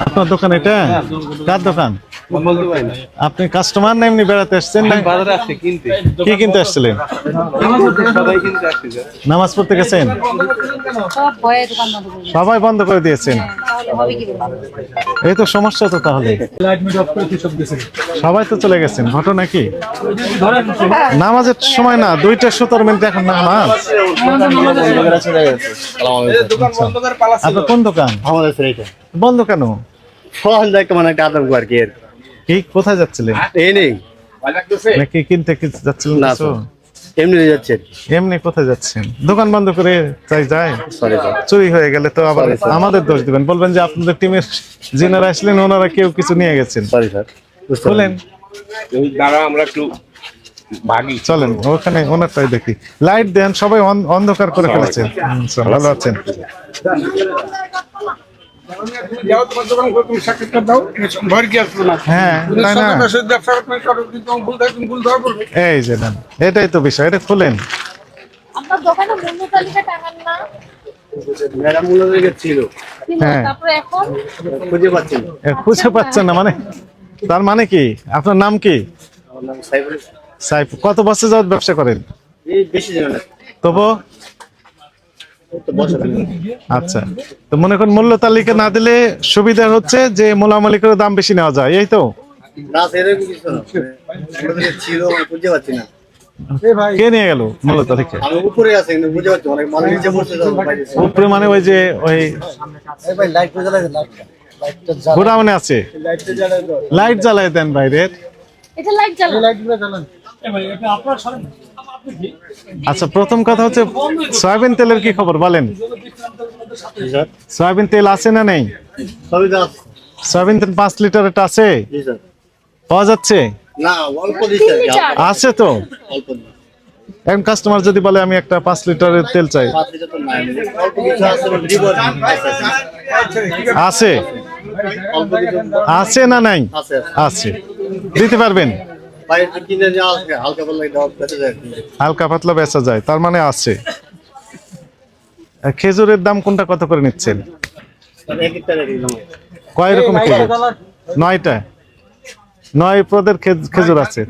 আপনার দোকান এটা? কার দোকান? আপনি কাস্টমার না এমনি বেড়াতে আসছেন না? বাজারে আসছে কিনতে। কি কিনতে আসছিলেন? সবাই কিনতে আসছে স্যার। নামাজ পড়তে গেছেন? সবাই বন্ধ করে দিয়েছেন? তাহলে হবে কি করে? এই তো সমস্যা তো তাহলে। সবাই তো চলে গেছেন ঘটনা কি? নামাজের সময় না দুইটা সতেরো মিনিট এখন নামাজ। দোকান বন্ধ আপনার কোন দোকান? আমাদের বন্ধ কেন? সহজ দেখতে মানে একটা আতঙ্ক আর কি। কি? কোথায় যাচ্ছিলেন? এই নেই। নাকি কিনতে কি যাচ্ছিলেন না তো এমনি যাচ্ছে এমনি কোথায় যাচ্ছেন? দোকান বন্ধ করে চাই যায় চুরি হয়ে গেলে তো আবার আমাদের দোষ দিবেন। বলবেন যে আপনাদের টিমের যিনারা আসলেন ওনারা কেউ কিছু নিয়ে গেছেন। সরি স্যার বলেন দাঁড়া আমরা একটু ভাগি। চলেন ওখানে ওনারটাই দেখি। লাইট দেন সবাই অন্ধকার করে ফেলেছেন। ভালো আছেন। হ্যাঁ এই যে এটাই তো বিষয় এটা খুলেন। আপনার দোকানে মূল্য তালিকা টাকার না। হ্যাঁ। তারপরে এখন খুঁজে পাচ্ছেন না। মানে তার মানে কি? আপনার নাম কি? সাইফ কত বছর যাওয়ার ব্যবসা করেন? এই বেশি জন না তবু আচ্ছা। তো মনে করেন মূল্য তালিকা না দিলে সুবিধা হচ্ছে যে মোলামুলি করে দাম বেশি নেওয়া যায় এই তো? না সেরকম কিছু না। আমাদের ছিল আমি খুঁজে পাচ্ছি না। কে নিয়ে গেল মূল্য তালিকা? উপরে আছে মানে ওই যে ওই লাইট জ্বালাই লাইটটা লাইটটা গোডাউনে আছে। লাইট জ্বালায় দেন বাইরের এটা লাইট জ্বালা লাইটগুলো জ্বালান। আচ্ছা প্রথম কথা হচ্ছে সয়াবিন তেলের কি খবর? বলেন। সয়াবিন তেল আছে না নেই? সয়াবিন তেল পাঁচ লিটারেরটা আছে? পাওয়া যাচ্ছে। আছে তো? এখন কাস্টমার যদি বলে আমি একটা পাঁচ লিটারের তেল চাই। আছে। আছে, না নাই? আছে। দিতে পারবেন? হালকা পাতলা বেচা যায়। তার মানে আছে। খেজুরের দাম কোনটা কত করে নিচ্ছেন? কয় রকম খেজুর? নয়টা। নয় পদের খেজ- খেজুর আছে।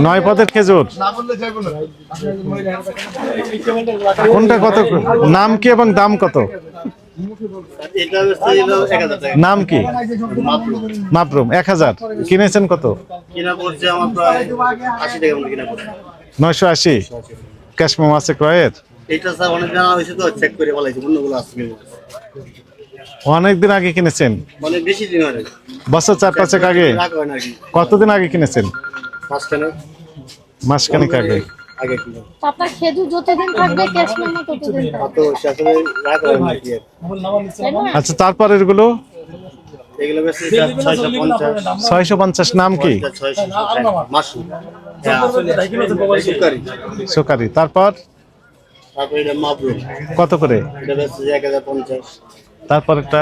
নয় পদের খেজুর? কোনটা কত? নাম কি এবং দাম কত? নাম কি? মাপরুম এক হাজার। কিনেছেন কত? নয়শো আশি। ক্যাশ আছে ক্রয়ের। অনেকদিন আগে কিনেছেন? মানে বছর চার পাঁচেক আগে? কতদিন আগে কিনেছেন? মাসখানেক আগে। আগে তো আপনার খেজুর যতদিন থাকবে ক্যাশ মেমো ততদিন থাকবে। অত সে আসলে রাগ হয় না কি আচ্ছা তারপর এগুলো এগুলো বেশি ছয়শো পঞ্চাশ। ছয়শো পঞ্চাশ নাম কি? ছয়শো মাসুম সুকারি। সুকারি তারপর? কত করে? এটা এক হাজার পঞ্চাশ। তারপর একটা?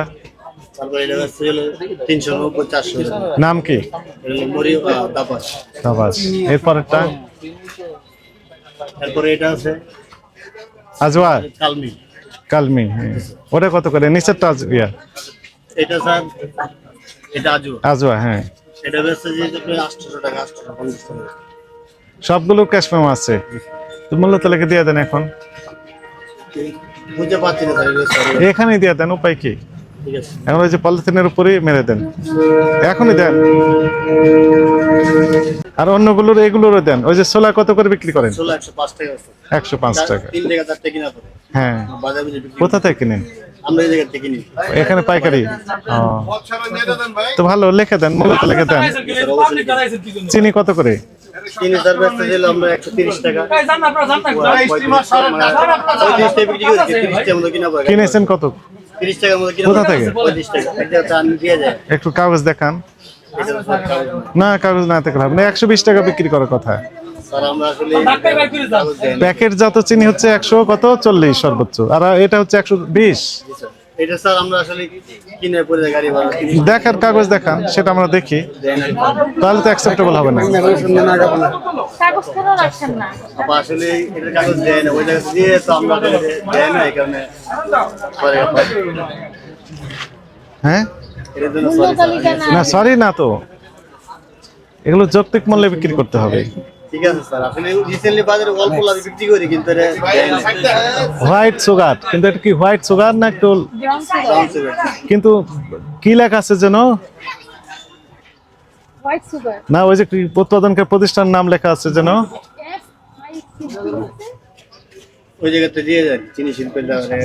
নাম কি? এরপর একটা? তারপরে এটা আছে আজওয়া কালমি। কালমি হ্যাঁ। ওটা কত করে? নিচেরটা আজ- ইয়া। এটা স্যার এটা আজু আজওয়া হ্যাঁ। এটা বেশি যে আটশোশো টাকা আটশোশো পঞ্চাশ টাকা। সবগুলো ক্যাশ মেমো আছে। তো মূল্য তালিকা দিয়ে দেন এখন। বুঝতে পারছি না এখানেই দিয়ে দেন উপায় কি? এখন ওই যে পলিথিনের উপরেই মেরে দেন। এখনই দেন। আর অন্যগুলোর এগুলোরও দেন। ওই যে ছোলা কত করে বিক্রি করেন? একশো পাঁচ টাকা আছে একশো পাঁচ টাকা। তিন টাকা চার টাকা কিনা পড়ে হ্যাঁ। কোথা থেকে কিনেন? আমরা এই জায়গা থেকে কিনি। এখানে পাইকারি? তো ভালো লিখে দেন মূল্য তালিকা দেন। চিনি কত করে? কিনেছেন কত? টাকার কোথা থেকে? টাকা। দিয়ে যায় একটু কাগজ দেখান। না। কাগজ না থাকলে হবে না। একশো বিশ টাকা বিক্রি করার কথা। প্যাকেট যত চিনি হচ্ছে একশো কত? চল্লিশ সর্বোচ্চ। আর এটা হচ্ছে একশো বিশ। এটা স্যার আমরা আসলে কিনে পরে গাড়ি ভাড়া দেখার কাগজ দেখান সেটা আমরা দেখি। তাহলে তো অ্যাকসেপ্টেবল হবে না। কাগজ কেন রাখছেন না আসলে এটার কাগজ দেয় না ওই জায়গা দিয়ে তো আমরা দেয় না এই কারণে হ্যাঁ? না সরি না তো। এগুলো যৌক্তিক মূল্যে বিক্রি করতে হবে। ঠিক আছে স্যার। আসলে রিসেন্টলি বাজারে অল্প লাভে বিক্রি করি কিন্তু এটা হোয়াইট সুগার কিন্তু এটা কি হোয়াইট সুগার না একটু। কিন্তু কি লেখা আছে যেন? না ওই যে উৎপাদনকারী প্রতিষ্ঠান নাম লেখা আছে যেন? এফ আই সি ওই জায়গাতে দিয়ে যায় চিনি শিল্পের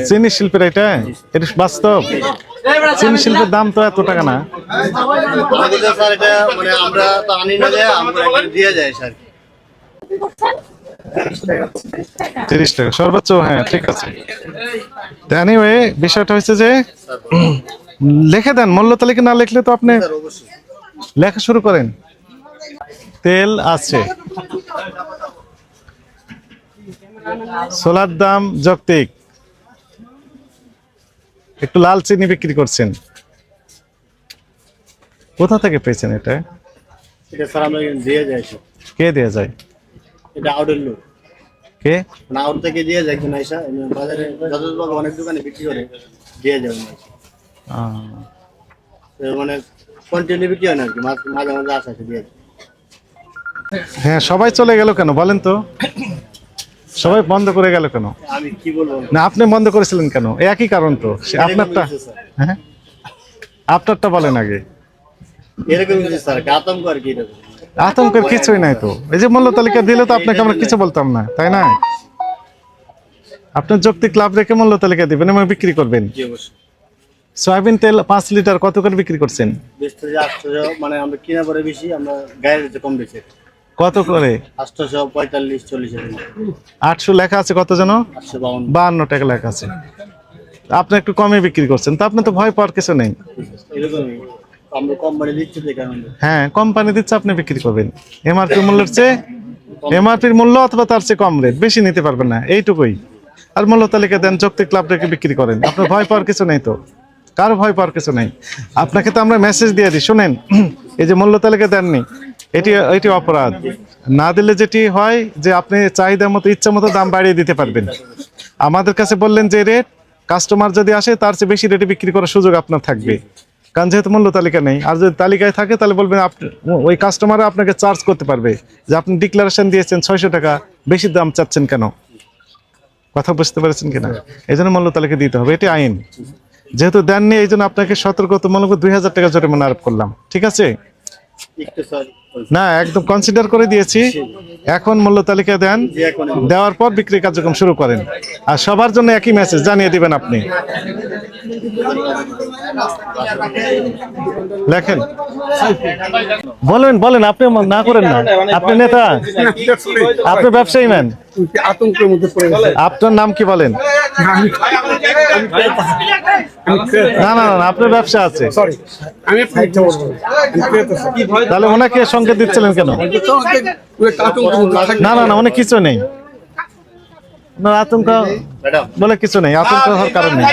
চিনি শিল্পের এটা? এটা বাস্তব? চিনি শিল্পের দাম তো এত টাকা না। স্যার এটা মানে আমরা তো আনি না আমরা দিয়ে যায় স্যার। করছেন তিরিশ টাকা। সর্বোচ্চ হ্যাঁ ঠিক আছে। এনিওয়ে বিষয়টা হচ্ছে যে লিখে দেন মূল্য তালিকা না লিখলে তো আপনি লেখা শুরু করেন। তেল আছে। সোলার দাম যৌক্তিক। একটু লাল চিনি বিক্রি করছেন। কোথা থেকে পেয়েছেন এটা? কে দেয়া যায়? এটা আউটের লোক কে? মানে আউট থেকে দিয়ে যায় এমনি বাজারে যতভাবে অনেক দোকানে বিক্রি করে দিয়ে উনি। মানে কন্টিনিউ বিক্রি হয় না আর কি মাঝে মাঝে আসে আসে দিয়ে হ্যাঁ সবাই চলে গেল কেন বলেন তো? সবাই বন্ধ করে গেল কেন? আমি কি বলব? না আপনি বন্ধ করেছিলেন কেন? একই কারণ তো। আপনারটা। হ্যাঁ? আপনারটা বলেন আগে। এরকম স্যার। আতঙ্ক আর কি এরকম। আতঙ্কের কিছুই নাই তো। এই যে মূল্য তালিকা দিলে তো আপনাকে আমরা কিছু বলতাম না তাই না? আপনার যৌক্তিক লাভ রেখে মূল্য তালিকা দিবেন এবং বিক্রি করবেন। সয়াবিন তেল পাঁচ লিটার কত করে বিক্রি করছেন? মানে আমরা কিনা পরে বেশি আমরা গায়ের কম বেশি। কত করে? আটশোশো পঁয়তাল্লিশ চল্লিশ আটশো লেখা আছে কত যেন? আটশো বাহান্ন টাকা লেখা আছে। আপনি একটু কমে বিক্রি করছেন তা আপনি তো ভয় পাওয়ার কিছু নেই। হ্যাঁ কোম্পানি দিচ্ছে, আপনি বিক্রি করবেন। এমআরপি মূল্যের চেয়ে এমআরপির মূল্য অথবা তার চেয়ে কম রেট বেশি নিতে পারবেন না, এইটুকুই। আর মূল্য তালিকা দেন যৌক্তিক লাভ রেখে বিক্রি করেন। আপনার ভয় পাওয়ার কিছু নেই তো। কারও ভয় পাওয়ার কিছু নেই। আপনাকে তো আমরা মেসেজ দিয়ে দিই, শুনেন। এই যে মূল্য তালিকা দেননি, এটি এটি অপরাধ। না দিলে যেটি হয়, যে আপনি চাহিদা মতো, ইচ্ছা মতো দাম বাড়িয়ে দিতে পারবেন। আমাদের কাছে বললেন যে রেট কাস্টমার যদি আসে, তার চেয়ে বেশি রেটে বিক্রি করার সুযোগ আপনার থাকবে। কারণ যেহেতু মূল্য তালিকা নেই, আর যদি তালিকায় থাকে তাহলে বলবেন আপনি ওই কাস্টমার আপনাকে চার্জ করতে পারবে। যে আপনি ডিক্লারেশন দিয়েছেন ছয়শো টাকা, বেশি দাম চাচ্ছেন কেন? কথা বুঝতে পারছেন কিনা? এই জন্য মূল্য তালিকা দিতে হবে, এটি আইন। যেহেতু দেননি, এই জন্য আপনাকে সতর্কতামূলক দুই হাজার টাকা জরিমানা আরোপ করলাম। ঠিক আছে? না, একদম কনসিডার করে দিয়েছি। এখন মূল্য তালিকা দেন। দেওয়ার পর বিক্রি কার্যক্রম শুরু করেন। আর সবার জন্য একই মেসেজ জানিয়ে দিবেন আপনি। লেখেন। বলেন বলেন, আপনি না করেন না। আপনি নেতা। আপনি ব্যবসায়ী ম্যান আতঙ্কের মধ্যে পড়ে গেছে। আপনার নাম কি বলেন? না না না আপনার ব্যবসা আছে। সরি আমি। তাহলে ওনাকে সংকেত দিচ্ছিলেন কেন? না না না অনেক কিছু নেই। আতঙ্ক বলে কিছু নেই আতঙ্ক হওয়ার কারণ নেই।